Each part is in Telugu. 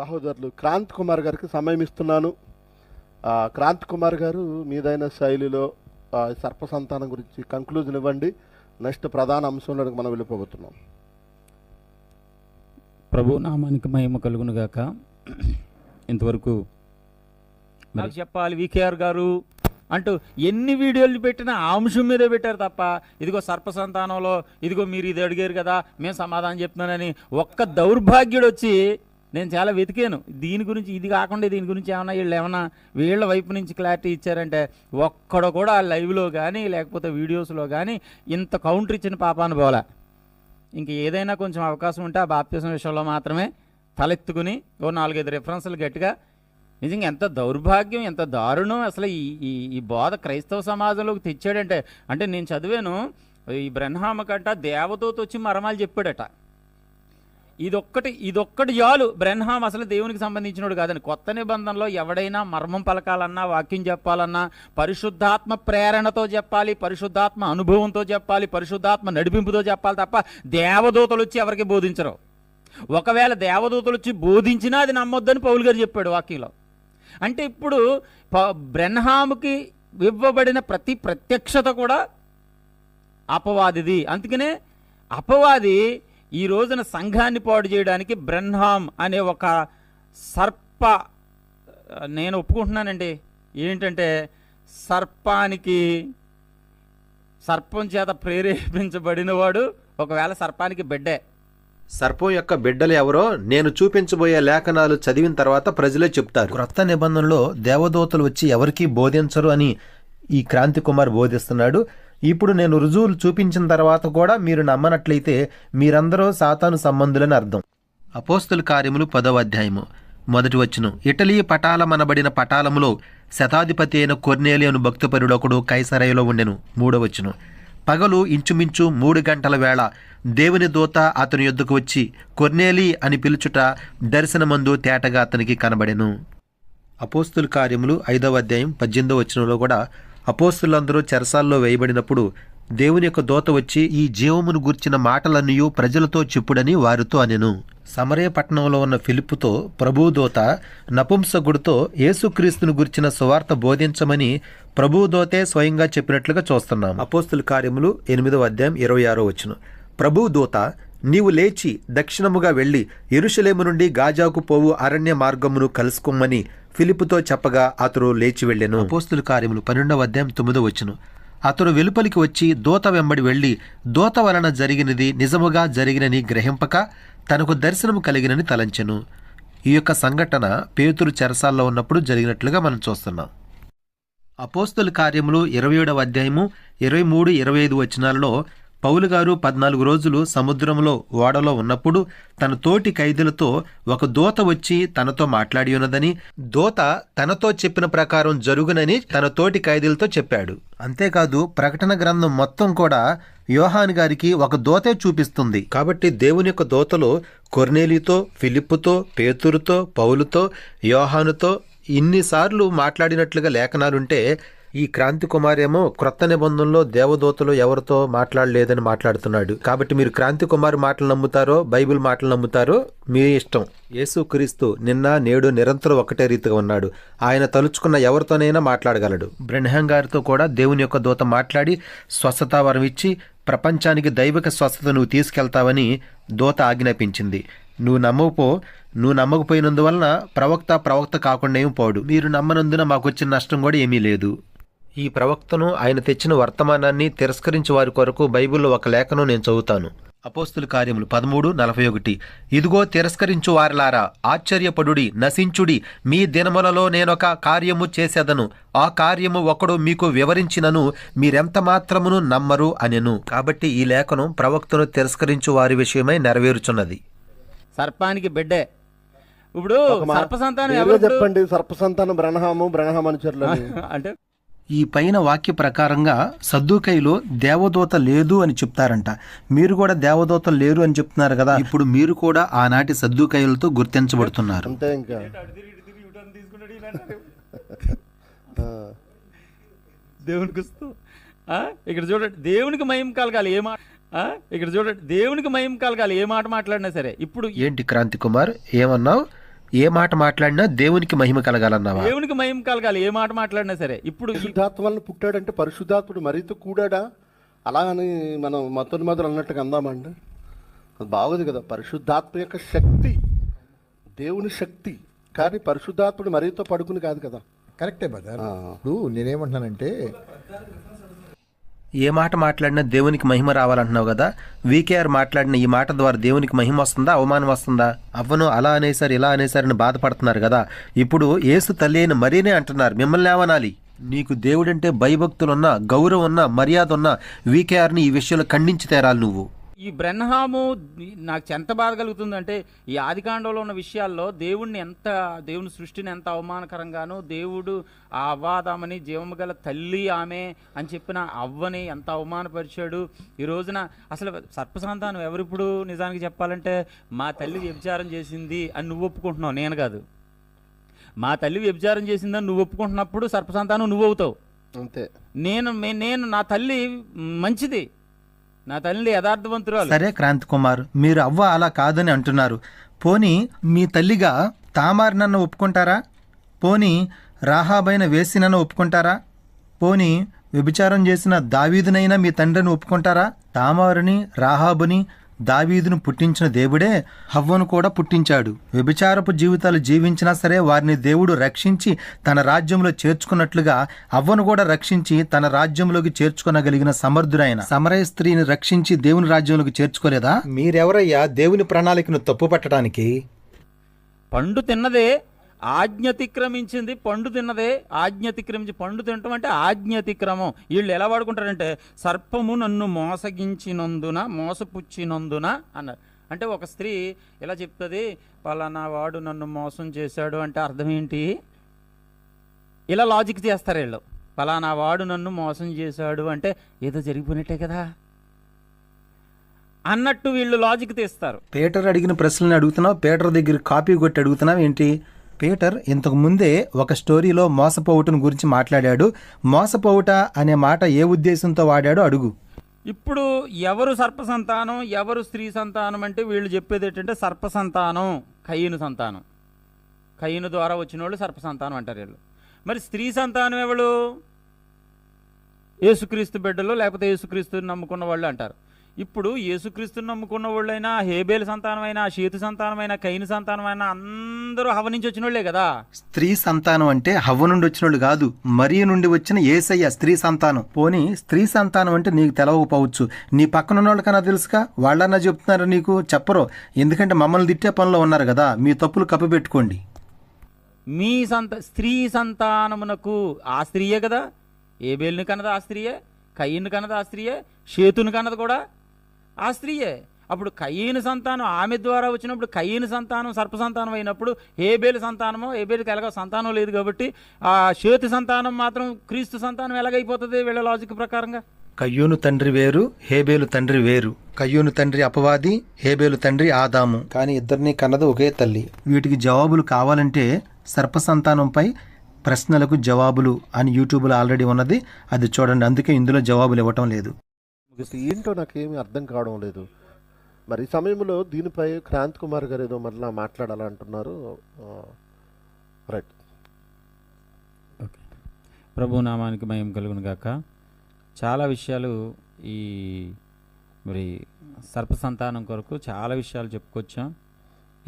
సహోదరులు క్రాంత్ కుమార్ గారికి సమయం ఇస్తున్నాను. ఆ, క్రాంత్ కుమార్ గారు మీదైన శైలిలో ఆ, సర్ప సంతానం గురించి కంక్లూజన్ ఇవ్వండి. నెక్స్ట్ ప్రధాన అంశంలోకి మనం వెళ్ళిపోతున్నాం ప్రభు నామానికి మహిమ కలుగును గాక. ఇంతవరకు నాకు చెప్పాలి వికేఆర్ గారు అంటూ ఎన్ని వీడియోలు పెట్టినా ఆ అంశం మీదే పెట్టారు తప్ప ఇదిగో సర్ప సంతానంలో ఇదిగో మీరు ఇది అడిగారు కదా మేము సమాధానం చెప్తున్నానని ఒక్క దౌర్భాగ్యుడు వచ్చి నేను చాలా వెతికాను. దీని గురించి ఇది కాకుండా దీని గురించి ఏమన్నా వీళ్ళు ఏమన్నా వీళ్ళ వైపు నుంచి క్లారిటీ ఇచ్చారంటే ఒక్కడ కూడా లైవ్లో కానీ లేకపోతే వీడియోస్లో కానీ ఇంత కౌంటర్ ఇచ్చిన పాపాను పోలే ఇంక ఏదైనా కొంచెం అవకాశం ఉంటే ఆ బాప్తీసం విషయంలో మాత్రమే తలెత్తుకుని ఓ నాలుగైదు రెఫరెన్స్లు గట్టిగా. నిజంగా ఎంత దౌర్భాగ్యం ఎంత దారుణం అసలు ఈ ఈ ఈ బోధ క్రైస్తవ సమాజంలోకి తెచ్చాడంటే. అంటే నేను చదివాను ఈ బ్రహ్మామ కంట దేవదూత వచ్చి మరమాలు చెప్పాడట. ఇదొక్కటి ఇదొక్కటి చాలు బ్రహ్మాం అసలు దేవునికి సంబంధించినోడు కాదని. కొత్త నిబంధనలో ఎవడైనా మర్మం పలకాలన్నా వాక్యం చెప్పాలన్నా పరిశుద్ధాత్మ ప్రేరణతో చెప్పాలి పరిశుద్ధాత్మ అనుభవంతో చెప్పాలి పరిశుద్ధాత్మ నడిపింపుతో చెప్పాలి తప్ప దేవదూతలు వచ్చి ఎవరికి బోధించరు? ఒకవేళ దేవదూతలు వచ్చి బోధించినా అది నమ్మొద్దని పౌలు గారు చెప్పాడు వాక్యంలో. అంటే ఇప్పుడు బ్రెన్హాముకి ఇవ్వబడిన ప్రతి ప్రత్యక్షత కూడా అపవాదిది. అందుకనే అపవాది ఈ రోజున సంఘాన్ని పాడు చేయడానికి బ్రహ్మాం అనే ఒక సర్ప నేను ఒప్పుకుంటున్నానండి. ఏంటంటే సర్పానికి సర్పం చేత ప్రేరేపించబడినవాడు ఒకవేళ సర్పానికి బిడ్డే. సర్పం యొక్క బిడ్డలు ఎవరో నేను చూపించబోయే లేఖనాలు చదివిన తర్వాత ప్రజలే చెప్తారు. క్రొత్త నిబంధనలో దేవదూతలు వచ్చి ఎవరికీ బోధించరు అని ఈ క్రాంతి కుమార్ బోధిస్తున్నాడు. ఇప్పుడు నేను రుజువులు చూపించిన తర్వాత కూడా మీరు నమ్మనట్లయితే మీరందరూ సాతాను సంబంధులని అర్థం. అపోస్తుల కార్యములు పదవ అధ్యాయము. మొదటి వచ్చును ఇటలీ పటాలమనబడిన పటాలములో శతాధిపతి అయిన కొర్నేలియను భక్తపరుడొకడు కైసరయలో ఉండెను. మూడో వచ్చును పగలు ఇంచుమించు మూడు గంటల వేళ దేవుని దూత అతని యొద్దకు వచ్చి కొర్నేలి అని పిలుచుట దర్శనమందు తేటగా అతనికి కనబడెను. అపోస్తుల కార్యములు ఐదవ అధ్యాయం పద్దెనిమిదవ వచనంలో కూడా అపోస్తులందరూ చెరసాల్లో వేయబడినప్పుడు దేవుని యొక్క దూత వచ్చి ఈ జీవమును గూర్చిన మాటలన్నీ ప్రజలతో చెప్పుడని వారితో అనెను. సమరయ పట్టణంలో ఉన్న ఫిలిప్పుతో ప్రభుదోత నపుంసకుడితో యేసుక్రీస్తును గుర్చిన సువార్త బోధించమని ప్రభుదోతే స్వయంగా చెప్పినట్లుగా చూస్తున్నాం. అపోస్తుల కార్యములు ఎనిమిదవ అధ్యాయం ఇరవై ఆరో వచ్చును ప్రభుదోత నీవు లేచి దక్షిణముగా వెళ్ళి ఎరుషలేము నుండి గాజాకు పోవు అరణ్య మార్గమును కలుసుకోమని ఫిలిప్తో చెప్పగా అతడు లేచి వెళ్ళెను. పోస్తుల కార్యములు పన్నెండవ అధ్యాయం తొమ్మిదో వచ్చును అతడు వెలుపలికి వచ్చి దూత వెంబడి వెళ్ళి దూత వలన జరిగినది నిజముగా జరిగినని గ్రహింపక తనకు దర్శనము కలిగినని తలంచెను. ఈ యొక్క సంఘటన పేతురు చెరసాల్లో ఉన్నప్పుడు జరిగినట్లుగా మనం చూస్తున్నాం. అపోస్తుల కార్యములు ఇరవై ఏడవ అధ్యాయము ఇరవై మూడు ఇరవై ఐదు వచనాలలో పౌలు గారు పద్నాలుగు రోజులు సముద్రంలో ఓడలో ఉన్నప్పుడు తన తోటి ఖైదీలతో ఒక దూత వచ్చి తనతో మాట్లాడి ఉన్నదని దూత తనతో చెప్పిన ప్రకారం జరుగునని తన తోటి ఖైదీలతో చెప్పాడు. అంతేకాదు ప్రకటన గ్రంథం మొత్తం కూడా యోహాన్ గారికి ఒక దోతే చూపిస్తుంది. కాబట్టి దేవుని యొక్క దోతలో కొర్నేలితో ఫిలిప్పుతో పేతురుతో పౌలుతో యోహానుతో ఇన్నిసార్లు మాట్లాడినట్లుగా లేఖనాలుంటే ఈ క్రాంతి కుమార్ ఏమో క్రొత్త నిబంధనలో దేవదూతలు ఎవరితో మాట్లాడలేదని మాట్లాడుతున్నాడు. కాబట్టి మీరు క్రాంతి కుమార్ మాటలు నమ్ముతారో బైబిల్ మాటలు నమ్ముతారో మీ ఇష్టం. యేసుక్రీస్తు నిన్న నేడు నిరంతరం ఒకటే రీతిగా ఉన్నాడు. ఆయన తలుచుకున్న ఎవరితోనైనా మాట్లాడగలడు. బ్రెన్హాం గారితో కూడా దేవుని యొక్క దూత మాట్లాడి స్వస్థత వరం ఇచ్చి ప్రపంచానికి దైవిక స్వస్థత నువ్వు తీసుకెళ్తావని దూత ఆజ్ఞాపించింది. నువ్వు నమ్మకపో నువ్వు నమ్మకపోయినందువలన ప్రవక్త ప్రవక్త కాకుండా ఏమి పోడు. మీరు నమ్మనందున మాకు వచ్చిన నష్టం కూడా ఏమీ లేదు. ఈ ప్రవక్తను ఆయన తెచ్చిన వర్తమానాన్ని తిరస్కరించి వారి కొరకు బైబిల్లో ఒక లేఖను నేను చదువుతాను. అపోస్తుల కార్యములు పదమూడు నలభై ఒకటి. ఇదిగో తిరస్కరించు వారిలారా ఆశ్చర్యపడుడి నశించుడి. మీ దినములలో నేనొక కార్యము చేసేదను. ఆ కార్యము ఒకడు మీకు వివరించినను మీరెంత మాత్రమును నమ్మరు అనెను. కాబట్టి ఈ లేఖనం ప్రవక్తను తిరస్కరించు వారి విషయమై నెరవేరుచున్నది. సర్పానికి బిడ్డే. ఇప్పుడు సర్ప సంతానం? చెప్పండి సర్ప సంతానం బ్రహ్మాము బ్రహ్మ అనుచరులని అంటే ఈ పైన వాక్య ప్రకారంగా సద్దుకైలో దేవదూత లేదు అని చెప్తారంట. మీరు కూడా దేవదూతలు లేరు అని చెప్తున్నారు కదా. ఇప్పుడు మీరు కూడా ఆనాటి సద్దుకైలతో గుర్తించబడుతున్నారు. అంతే ఇంకా. ఆ, దేవునికి? ఇక్కడ చూడండి దేవునికి మహిమ కలగాలి ఏ మాట ఆ? ఇక్కడ చూడండి దేవునికి మహిమ కలగాలి ఏ మాట మాట్లాడినా సరే. ఇప్పుడు ఏంటి క్రాంతి కుమార్ ఏమన్నావు? ఏ మాట మాట్లాడినా దేవునికి మహిమ కలగాలన్నావా? దేవునికి మహిమ కలగాలి. ఏ మాట మాట్లాడినా సరే. ఇప్పుడు పరిశుద్ధాత్మ వలన పుట్టాడంటే పరిశుద్ధాత్ముడు మరీతో కూడాడా? అలా అని మనం మొత్తం మొదలు అన్నట్టుగా అందామండి. అది బాగోదు కదా. పరిశుద్ధాత్మ యొక్క శక్తి దేవుని శక్తి. కానీ పరిశుద్ధాత్ముడు మరీతో పడుకుని కాదు కదా. కరెక్టే బ్రదర్ ఆ. ఇప్పుడు నేనేమంటున్నానంటే ఏ మాట మాట్లాడినా దేవునికి మహిమ రావాలంటున్నావు కదా? వీకేఆర్ మాట్లాడిన ఈ మాట ద్వారా దేవునికి మహిమ వస్తుందా? అవమానం వస్తుందా? అవ్వను అలా అనేసారు ఇలా అనేసారు అని బాధపడుతున్నారు కదా? ఇప్పుడు ఏసు తల్లి అయిన మరీనే అంటున్నారు మిమ్మల్ని ఏమనాలి? నీకు దేవుడంటే భయభక్తులున్నా గౌరవం ఉన్నా మర్యాద ఉన్నా వీకేఆర్ని ఈ విషయంలో ఖండించి తేరాలి నువ్వు. ఈ బ్రహ్మహాము నాకు ఎంత బాధ కలుగుతుందంటే ఈ ఆదికాండంలో ఉన్న విషయాల్లో దేవుణ్ణి ఎంత దేవుని సృష్టిని ఎంత అవమానకరంగాను దేవుడు ఆ అవ్వాదామని జీవము గల తల్లి ఆమె అని చెప్పిన అవ్వని ఎంత అవమానపరిచాడు. ఈ రోజున అసలు సర్పసంతానం ఎవరిప్పుడు నిజానికి చెప్పాలంటే మా తల్లి వ్యభిచారం చేసింది అని నువ్వు ఒప్పుకుంటున్నావు. నేను కాదు. మా తల్లి వ్యభిచారం చేసిందని నువ్వు ఒప్పుకుంటున్నప్పుడు సర్పసంతానం నువ్వు అవుతావు. అంతే. నేను నేను నా తల్లి మంచిది. నా తల్లి యథార్థవంతురాలు. సరే క్రాంతి కుమార్ మీరు అవ్వ అలా కాదని అంటున్నారు. పోనీ మీ తల్లిగా తామారు నన్ను ఒప్పుకుంటారా? పోనీ రాహాబైన వేసినన్ను ఒప్పుకుంటారా? పోనీ వ్యభిచారం చేసిన దావీదునైనా మీ తండ్రిని ఒప్పుకుంటారా? తామారుని రాహాబుని దావీదును పుట్టించిన దేవుడే హవ్వను కూడా పుట్టించాడు. వ్యభిచారపు జీవితాలు జీవించినా సరే వారిని దేవుడు రక్షించి తన రాజ్యంలో చేర్చుకున్నట్లుగా అవ్వను కూడా రక్షించి తన రాజ్యంలోకి చేర్చుకొనగలిగిన సమర్థుడైన. సమరయ స్త్రీని రక్షించి దేవుని రాజ్యంలోకి చేర్చుకోలేదా? మీరెవరయ్యా దేవుని ప్రణాళికను తప్పు పట్టడానికి పండు తిన్నదే ఆజ్ఞతిక్రమించింది పండు తిన్నదే ఆజ్ఞతిక్రమించి పండు తినటం అంటే ఆజ్ఞతిక్రమం. వీళ్ళు ఎలా వాడుకుంటారంటే సర్పము నన్ను మోసగించినందున మోసపుచ్చినందున అన్నారు. అంటే ఒక స్త్రీ ఇలా చెప్తుంది పలానా వాడు నన్ను మోసం చేశాడు అంటే అర్థం ఏంటి? ఇలా లాజిక్ చేస్తారు వీళ్ళు. పలానా వాడు నన్ను మోసం చేశాడు అంటే ఏదో జరిగిపోయినట్టే కదా? అన్నట్టు వీళ్ళు లాజిక్ తీస్తారు. పీటర్ అడిగిన ప్రశ్నలను అడుగుతున్నావు పీటర్ దగ్గర కాపీ కొట్టి అడుగుతున్నావు ఏంటి? పీటర్ ఇంతకు ముందే ఒక స్టోరీలో మోసపోవటం గురించి మాట్లాడాడు. మోసపోవుట అనే మాట ఏ ఉద్దేశంతో వాడాడో అడుగు. ఇప్పుడు ఎవరు సర్ప సంతానం ఎవరు స్త్రీ సంతానం అంటే వీళ్ళు చెప్పేది ఏంటంటే సర్ప సంతానం కయ్యను సంతానం. కయ్యను ద్వారా వచ్చిన వాళ్ళు సర్ప సంతానం అంటారు వీళ్ళు. మరి స్త్రీ సంతానం ఎవరు? యేసుక్రీస్తు బిడ్డలు లేకపోతే యేసుక్రీస్తుని నమ్ముకున్న వాళ్ళు అంటారు. ఇప్పుడు యేసుక్రీస్తుని నమ్ముకున్న వాళ్ళైనా హేబేలు సంతానమైనా షేతు సంతానమైనా కైను సంతానమైనా అందరూ హవ నుంచి వచ్చిన వాళ్ళే కదా? స్త్రీ సంతానం అంటే హవ్వ నుండి వచ్చినోళ్ళు కాదు మరియు నుండి వచ్చిన ఏసయ్య స్త్రీ సంతానం. పోనీ స్త్రీ సంతానం అంటే నీకు తెలవకపోవచ్చు. నీ పక్కన ఉన్న వాళ్ళకన్నా తెలుసుగా వాళ్ళన్నా చెప్తున్నారు నీకు? చెప్పరు. ఎందుకంటే మమ్మల్ని తిట్టే పనిలో ఉన్నారు కదా మీ తప్పులు కప్పిపెట్టుకోండి మీ సంత స్త్రీ సంతానమునకు ఆ స్త్రీయే కదా? ఏబేలుని కన్నది ఆ స్త్రీయే కయ్యను కన్నది ఆ స్త్రీయే షేతుని కన్నది కూడా? ఆ స్త్రీయే. అప్పుడు కయ్యను సంతానం ఆమె ద్వారా వచ్చినప్పుడు కయ్యను సంతానం సర్ప సంతానం అయినప్పుడు హేబేలు సంతానమో హేబేలుకి ఎలాగో సంతానం లేదు కాబట్టి ఆ షేతు సంతానం మాత్రం క్రీస్తు సంతానం ఎలాగైపోతుంది వీళ్ళ లాజిక్ ప్రకారంగా? కయ్యూను తండ్రి వేరు హేబేలు తండ్రి వేరు. కయ్యూను తండ్రి అపవాది హేబేలు తండ్రి ఆదాము. కానీ ఇద్దరిని కన్నది ఒకే తల్లి. వీటికి జవాబులు కావాలంటే సర్ప సంతానంపై ప్రశ్నలకు జవాబులు అని యూట్యూబ్లో ఆల్రెడీ ఉన్నది. అది చూడండి అందుకే ఇందులో జవాబులు ఇవ్వటం లేదు. ఇది ఏంటో నాకేమీ అర్థం కావడం లేదు. మరి ఈ సమయంలో దీనిపై క్రాంత్ కుమార్ గారు ఏదో మరలా మాట్లాడాలంటున్నారు. రైట్. ఓకే. ప్రభు నామానికి మయం కలుగును గాక. చాలా విషయాలు ఈ మరి సర్ప సంతానం కొరకు చాలా విషయాలు చెప్పుకొచ్చాం.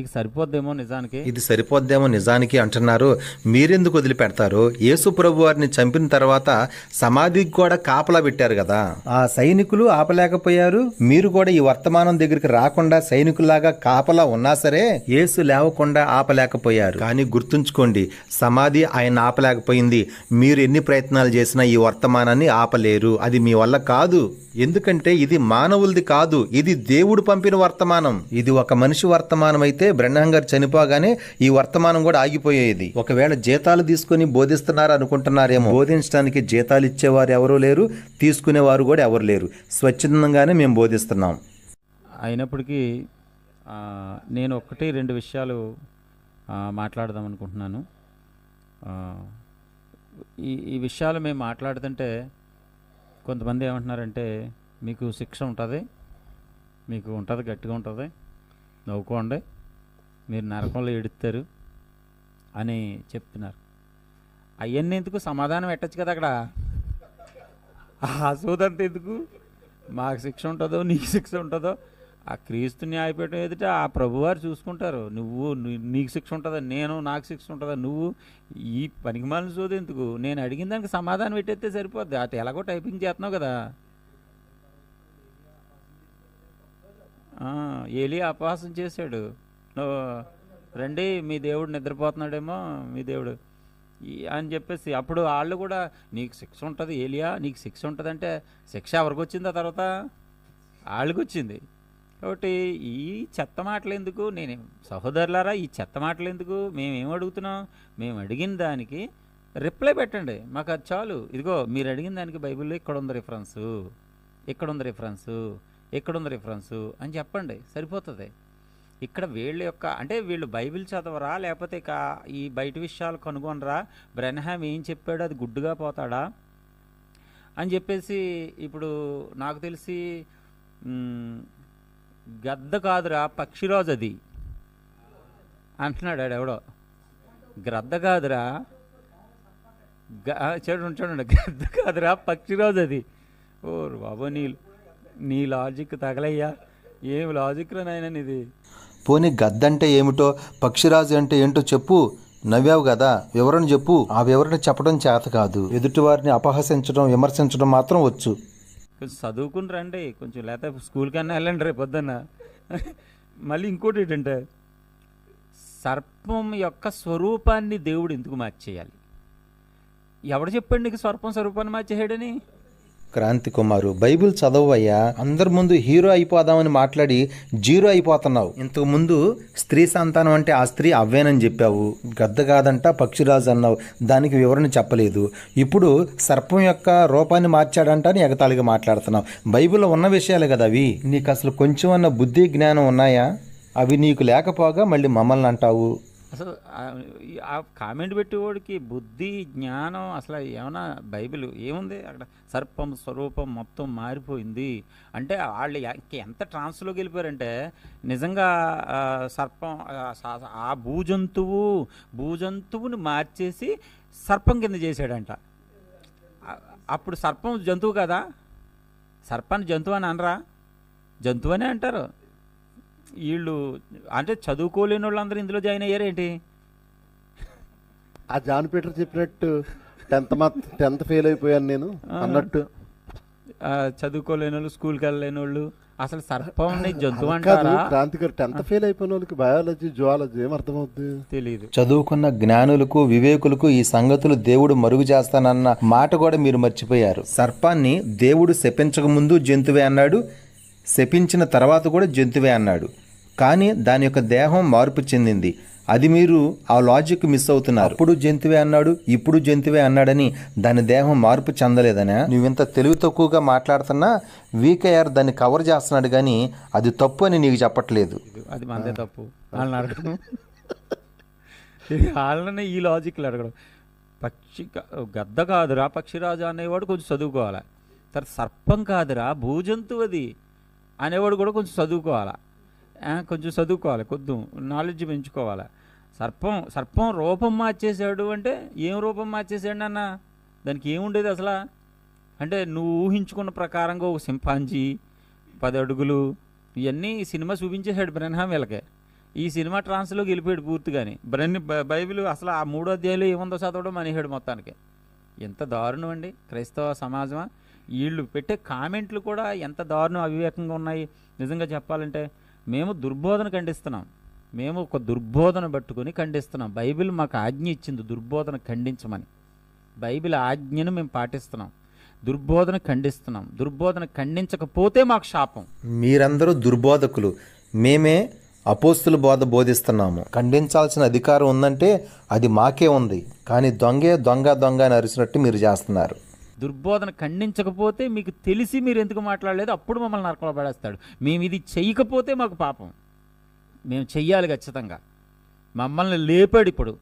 ఇక సరిపోద్దేమో నిజానికి. ఇది సరిపోద్దేమో నిజానికి అంటున్నారు. మీరెందుకు వదిలిపెడతారు? యేసు ప్రభు వారిని చంపిన తర్వాత సమాధికి కూడా కాపలా పెట్టారు కదా. ఆ సైనికులు ఆపలేకపోయారు. మీరు కూడా ఈ వర్తమానం దగ్గరికి రాకుండా సైనికుల్లాగా కాపలా ఉన్నా సరే యేసు లేవకుండా ఆపలేకపోయారు. కానీ గుర్తుంచుకోండి సమాధి ఆయన ఆపలేకపోయింది. మీరు ఎన్ని ప్రయత్నాలు చేసినా ఈ వర్తమానాన్ని ఆపలేరు. అది మీ వల్ల కాదు. ఎందుకంటే ఇది మానవులది కాదు ఇది దేవుడు పంపిన వర్తమానం. ఇది ఒక మనిషి వర్తమానం అయితే బ్రహ్మం గారు చనిపోగానే ఈ వర్తమానం కూడా ఆగిపోయేది. ఒకవేళ జీతాలు తీసుకొని బోధిస్తున్నారు అనుకుంటున్నారేమో. బోధించడానికి జీతాలు ఇచ్చేవారు ఎవరూ లేరు తీసుకునేవారు కూడా ఎవరు లేరు. స్వచ్ఛందంగానే మేము బోధిస్తున్నాం. అయినప్పటికీ నేను ఒకటి రెండు విషయాలు మాట్లాడదాం అనుకుంటున్నాను. ఈ ఈ విషయాలు మేము మాట్లాడుతుంటే కొంతమంది ఏమంటున్నారంటే మీకు శిక్ష ఉంటుంది మీకు ఉంటుంది గట్టిగా ఉంటుంది నవ్వుకోండి మీరు నరకంలో ఎడుతారు అని చెప్తున్నారు. అవన్నీ ఎందుకు? సమాధానం పెట్టచ్చు కదా అక్కడ. ఆ సోదంత ఎందుకు? మాకు శిక్ష ఉంటుందో నీకు శిక్ష ఉంటుందో ఆ క్రీస్తు న్యాయపీఠం ఎదుట ఆ ప్రభువారు చూసుకుంటారు. నువ్వు నీకు శిక్ష ఉంటుందా? నేను నాకు శిక్ష ఉంటుందా? నువ్వు ఈ పనికిమాలిన సోది చూదేందుకు నేను అడిగిన దానికి సమాధానం పెట్టేస్తే సరిపోద్ది. అటు ఎలాగో టైపింగ్ చేస్తున్నావు కదా. ఏలి అపహాసం చేశాడు. రండి మీ దేవుడు నిద్రపోతున్నాడేమో మీ దేవుడు. అని చెప్పేసి అప్పుడు వాళ్ళు కూడా నీకు శిక్ష ఉంటుంది ఏలియా నీకు శిక్ష ఉంటుంది అంటే శిక్ష ఎవరికి వచ్చిందా తర్వాత? వాళ్ళకి వచ్చింది. కాబట్టి ఈ చెత్త మాటలు ఎందుకు నేను సహోదరులారా ఈ చెత్త మాటలు ఎందుకు మేమేం అడుగుతున్నాం? మేము అడిగిన దానికి రిప్లై పెట్టండి. మాకు అది చాలు. ఇదిగో మీరు అడిగిన దానికి బైబిల్లో ఇక్కడ ఉంది రిఫరెన్సు. ఇక్కడ ఉంది రిఫరెన్సు. ఇక్కడ ఉంది రిఫరెన్సు అని చెప్పండి. సరిపోతుంది. ఇక్కడ వీళ్ళ యొక్క అంటే వీళ్ళు బైబిల్ చదవరా? లేకపోతే ఇక ఈ బయట విషయాలు కనుగొనరా? బ్రెన్హామ్ ఏం చెప్పాడో? అది గుడ్డుగా పోతాడా? అని చెప్పేసి ఇప్పుడు నాకు తెలిసి గద్ద కాదురా పక్షిరాజు అది అంటున్నాడు ఎవడో. గ్రద్ద కాదురా. గ- చూడండి చూడండి గద్ద కాదురా పక్షిరాజు అది ఓ బాబు నీ నీ లాజిక్ తగలయ్యా. ఏం లాజిక్ రా నాయన ఇది పోనీ గద్దంటే ఏమిటో పక్షిరాజు అంటే ఏంటో చెప్పు. నవ్వావు కదా వివరణ చెప్పు. ఆ వివరణ చెప్పడం చేత కాదు. ఎదుటివారిని అపహసించడం విమర్శించడం మాత్రం వచ్చు. కొంచెం చదువుకుని రండి కొంచెం లేకపోతే స్కూల్ కన్నా వెళ్ళండి రేపు పొద్దున్న. మళ్ళీ ఇంకోటి ఏంటంటే సర్పం యొక్క స్వరూపాన్ని దేవుడు ఎందుకు మార్చేయాలి? ఎవడు చెప్పండి నీకు సర్పం స్వరూపాన్ని మార్చేసాడని క్రాంతి కుమారు బైబిల్ చదవయ్యా అందరి ముందు హీరో అయిపోదామని మాట్లాడి జీరో అయిపోతున్నావు. ఇంతకు ముందు స్త్రీ సంతానం అంటే ఆ స్త్రీ అవ్వేనని చెప్పావు. గద్ద కాదంట పక్షిరాజు అన్నావు. దానికి వివరణ చెప్పలేదు. ఇప్పుడు సర్పం యొక్క రూపాన్ని మార్చాడంట అని ఎగతాళిగా మాట్లాడుతున్నావు. బైబిల్లో ఉన్న విషయాలు కదా అవి. నీకు అసలు కొంచెం అన్న బుద్ధి జ్ఞానం ఉన్నాయా? అవి నీకు లేకపోగా మళ్ళీ మమ్మల్ని అంటావు. అసలు ఆ- కామెంట్ పెట్టేవాడికి బుద్ధి జ్ఞానం అసలు ఏమైనా బైబిల్ ఏముంది? అక్కడ సర్పం స్వరూపం మొత్తం మారిపోయింది. అంటే వాళ్ళు ఎంత ట్రాన్స్లోకి వెళ్ళిపోయారంటే నిజంగా సర్పం ఆ, భూజంతువు భూజంతువుని మార్చేసి సర్పం కింద చేశాడంట. అప్పుడు సర్పం జంతువు కదా? సర్పం జంతువు అని అనరా? జంతువు అనే అంటారు. వీళ్ళు అంటే చదువుకోలేని వాళ్ళందరూ ఇందులో జాయిన్ అయ్యారేంటి ఆ జాన్ పీటర్ చెప్పినట్టు టెన్త్ మా టెన్త్ ఫెయిల్ అయిపోయాను నేను అన్నట్టు. ఆ, చదువుకోలేని వాళ్ళు స్కూల్కి వెళ్ళలేని వాళ్ళు అసలు సర్పంని జంతువు అంటారా? క్రాంతిగారు టెన్త్ ఫెయిల్ అయిపోయిన వాళ్ళకి బయాలజీ జువాలజీ ఏం అర్థమవుద్ది? తెలియదు చదువుకున్న జ్ఞానులకు వివేకులకు ఈ సంగతులు దేవుడు మరుగు చేస్తానన్న మాట కూడా మీరు మర్చిపోయారు. సర్పాన్ని దేవుడు శపించక ముందు జంతువే అన్నాడు శపించిన తర్వాత కూడా జంతువే అన్నాడు. కానీ దాని యొక్క దేహం మార్పు చెందింది. అది మీరు ఆ లాజిక్ మిస్ అవుతున్నారు. అప్పుడు జంతువే అన్నాడు ఇప్పుడు జంతువే అన్నాడని దాని దేహం మార్పు చెందలేదనా. నువ్వింత తెలివి తక్కువగా మాట్లాడుతున్నా వీకేఆర్ దాన్ని కవర్ చేస్తున్నాడు కానీ అది తప్పు అని నీకు చెప్పట్లేదు. అది మనదే తప్పు. వాళ్ళని అడగడం. వాళ్ళని ఈ లాజిక్లు అడగడం. పక్షి గద్ద కాదురా పక్షిరాజు అనేవాడు కొంచెం చదువుకోవాలి. తర్వాత సర్పం కాదురా భూజంతువు అది అనేవాడు కూడా కొంచెం చదువుకోవాలా. కొంచెం చదువుకోవాలి కొద్దు నాలెడ్జ్ పెంచుకోవాలి. సర్పం సర్పం రూపం మార్చేశాడు అంటే ఏం రూపం మార్చేశాడు అన్న దానికి ఏముండేది అసలు? అంటే నువ్వు ఊహించుకున్న ప్రకారంగా ఒక సింపాంజీ పది అడుగులు ఇవన్నీ సినిమా చూపించేశాడు బ్రహ్మ వీళ్ళకే. ఈ సినిమా ట్రాన్స్లోకి వెళ్ళిపోయాడు పూర్తిగాని. బ్రహ్మ బ- బైబిల్ అసలు ఆ మూడో అధ్యాయంలో ఏముందో చదవడం మనిహాడు మొత్తానికి. ఎంత దారుణం అండి. క్రైస్తవ సమాజమా? వీళ్ళు పెట్టే కామెంట్లు కూడా ఎంత దారుణం అవివేకంగా ఉన్నాయి. నిజంగా చెప్పాలంటే మేము దుర్బోధన ఖండిస్తున్నాం. మేము ఒక దుర్బోధన పట్టుకొని ఖండిస్తున్నాం. బైబిల్ మాకు ఆజ్ఞ ఇచ్చింది దుర్బోధన ఖండించమని. బైబిల్ ఆజ్ఞను మేము పాటిస్తున్నాం. దుర్బోధన ఖండిస్తున్నాం. దుర్బోధన ఖండించకపోతే మాకు శాపం. మీరందరూ దుర్బోధకులు. మేమే అపోస్తుల బోధ బోధిస్తున్నాము. ఖండించాల్సిన అధికారం ఉందంటే అది మాకే ఉంది. కానీ దొంగే దొంగ దొంగ అని అరిచినట్టు మీరు చేస్తున్నారు. దుర్బోధన ఖండించకపోతే మీకు తెలిసి మీరు ఎందుకు మాట్లాడలేదు అప్పుడు మమ్మల్ని నరకలో పడేస్తాడు. మేము ఇది చేయకపోతే మాకు పాపం. మేము చెయ్యాలి ఖచ్చితంగా. మమ్మల్ని లేపాడు ఇప్పుడు.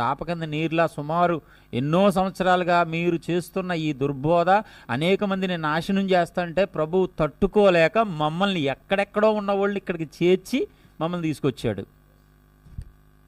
చాప కింద నీరులా సుమారు ఎన్నో సంవత్సరాలుగా మీరు చేస్తున్న ఈ దుర్బోధ అనేక మందిని నాశనం చేస్తుంటే ప్రభు తట్టుకోలేక మమ్మల్ని ఎక్కడెక్కడో ఉన్న వాళ్ళు ఇక్కడికి చేర్చి మమ్మల్ని తీసుకొచ్చాడు.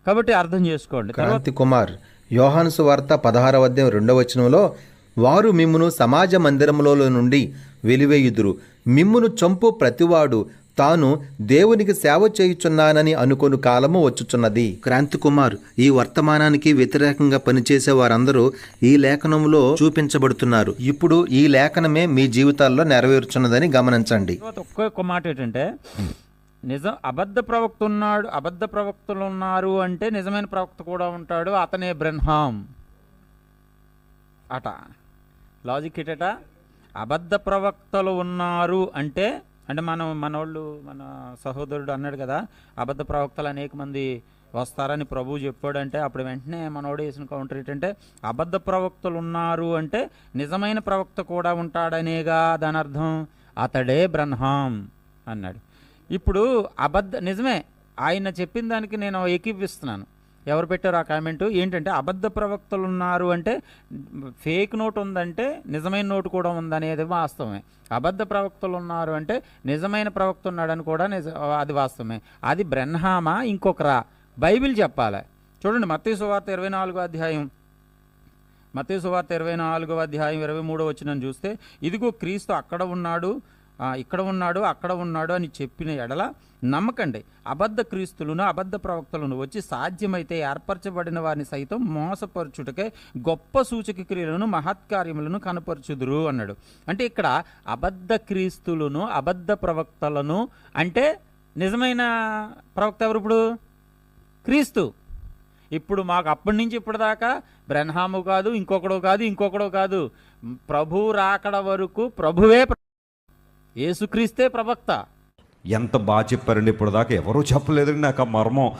కాబట్టి అర్థం చేసుకోండి. క్రాంతి కుమార్ యోహాను సువార్త పదహారవ అధ్యాయం రెండవ వచనంలో వారు మిమ్మును సమాజ మందిరములో నుండి వెలివేయుదురు. మిమ్మును చంపు ప్రతివాడు. తాను దేవునికి సేవ చేయుచున్నానని అనుకొను కాలము వచ్చుచున్నది. క్రాంతి కుమార్ ఈ వర్తమానానికి వ్యతిరేకంగా పనిచేసే వారందరూ ఈ లేఖనంలో చూపించబడుతున్నారు. ఇప్పుడు ఈ లేఖనమే మీ జీవితాల్లో నెరవేరుచున్నదని గమనించండి. ఒక్క మాట ఏంటంటే నిజం అబద్ధ ప్రవక్త ఉన్నాడు అబద్ధ ప్రవక్తలు ఉన్నారు అంటే నిజమైన ప్రవక్త కూడా ఉంటాడు అతనే బ్రహ్మాం. అట. లాజిక్ ఏటట? అబద్ధ ప్రవక్తలు ఉన్నారు అంటే అంటే మనం మనోళ్ళు మన సహోదరుడు అన్నాడు కదా అబద్ధ ప్రవక్తలు అనేక మంది వస్తారని ప్రభువు చెప్పాడంటే అప్పుడు వెంటనే మనోడు వేసిన కౌంటర్ ఏంటంటే అబద్ధ ప్రవక్తలు ఉన్నారు అంటే నిజమైన ప్రవక్త కూడా ఉంటాడనేగా దాని అర్థం అతడే బ్రహ్మాం అన్నాడు. ఇప్పుడు అబద్ధ నిజమే ఆయన చెప్పిన దానికి నేను ఏకీపిస్తున్నాను ఎవరు పెట్టారు ఆ కామెంట్? ఏంటంటే అబద్ధ ప్రవక్తలు ఉన్నారు అంటే ఫేక్ నోట్ ఉందంటే నిజమైన నోటు కూడా ఉందనేది వాస్తవమే. అబద్ధ ప్రవక్తలు ఉన్నారు అంటే నిజమైన ప్రవక్త ఉన్నాడని కూడా నిజ అది వాస్తవమే. అది బ్రహ్మామా ఇంకొకరా? బైబిల్ చెప్పాలి. చూడండి మత్తీ సువార్త ఇరవై నాలుగో అధ్యాయం. మత్తయి సువార్త ఇరవై నాలుగో అధ్యాయం ఇరవై మూడో వచ్చిన చూస్తే ఇదిగో క్రీస్తు అక్కడ ఉన్నాడు ఇక్కడ ఉన్నాడు అక్కడ ఉన్నాడు అని చెప్పిన ఎడల నమ్మకండి. అబద్ధ క్రీస్తులను అబద్ధ ప్రవక్తలను వచ్చి సాధ్యమైతే ఏర్పరచబడిన వారిని సైతం మోసపరచుటకే గొప్ప సూచక క్రియలను మహత్కార్యములను కనపరచుదురు అన్నాడు. అంటే ఇక్కడ అబద్ధ క్రీస్తులను అబద్ధ ప్రవక్తలను అంటే నిజమైన ప్రవక్త ఎవరు ఇప్పుడు? క్రీస్తు. ఇప్పుడు మాకు అప్పటి నుంచి ఇప్పటిదాకా బ్రహ్మాము కాదు ఇంకొకడో కాదు ఇంకొకడో కాదు. ప్రభు రాకడ వరకు ప్రభువే యేసుక్రీస్తే ప్రవక్త. ఎంత బాగా చెప్పారండి ఇప్పుడు దాకా ఎవరూ చెప్పలేదండి నాకు ఆ మర్మం.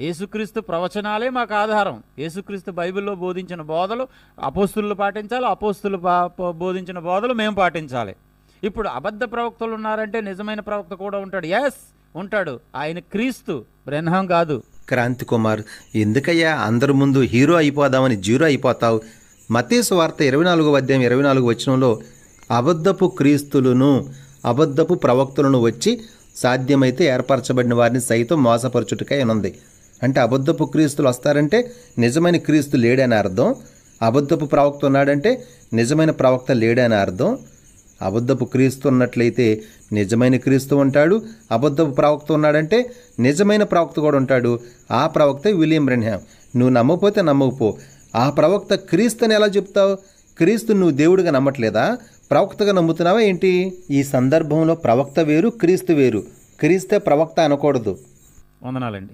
యేసుక్రీస్తు ప్రవచనాలే మాకు ఆధారం. యేసుక్రీస్తు బైబిల్లో బోధించిన బోధలు అపోస్తులు పాటించాలి అపోస్తులు బోధించిన బోధలు మేము పాటించాలి. ఇప్పుడు అబద్ధ ప్రవక్తలు ఉన్నారంటే నిజమైన ప్రవక్త కూడా ఉంటాడు. ఎస్ ఉంటాడు. ఆయన క్రీస్తు బ్రహ్మం కాదు. క్రాంతి కుమార్ ఎందుకయ్యా అందరి ముందు హీరో అయిపోదామని జీరో అయిపోతావు? మతేసు వార్త ఇరవై నాలుగో అధ్యాయం ఇరవై నాలుగు వచనంలో అబద్ధపు క్రీస్తులను అబద్ధపు ప్రవక్తులను వచ్చి సాధ్యమైతే ఏర్పరచబడిన వారిని సైతం మోసపరచుటకై ఉంది అంటే అబద్ధపు క్రీస్తులు వస్తారంటే నిజమైన క్రీస్తు లేడని అర్థం. అబద్ధపు ప్రవక్త ఉన్నాడంటే నిజమైన ప్రవక్త లేడని అర్థం. అబద్ధపు క్రీస్తు ఉన్నట్లయితే నిజమైన క్రీస్తు ఉంటాడు. అబద్ధపు ప్రవక్త ఉన్నాడంటే నిజమైన ప్రవక్త కూడా ఉంటాడు. ఆ ప్రవక్త విలియం బ్రెన్హామ్ నువ్వు నమ్మకపోతే నమ్మకపో. ఆ ప్రవక్త క్రీస్తుని ఎలా చెప్తావు? క్రీస్తు నువ్వు దేవుడిగా నమ్మట్లేదా? ప్రవక్తగా నమ్ముతున్నావా ఏంటి? ఈ సందర్భంలో ప్రవక్త వేరు క్రీస్తు వేరు. క్రీస్తే ప్రవక్త అనకూడదు. వందనాలండి.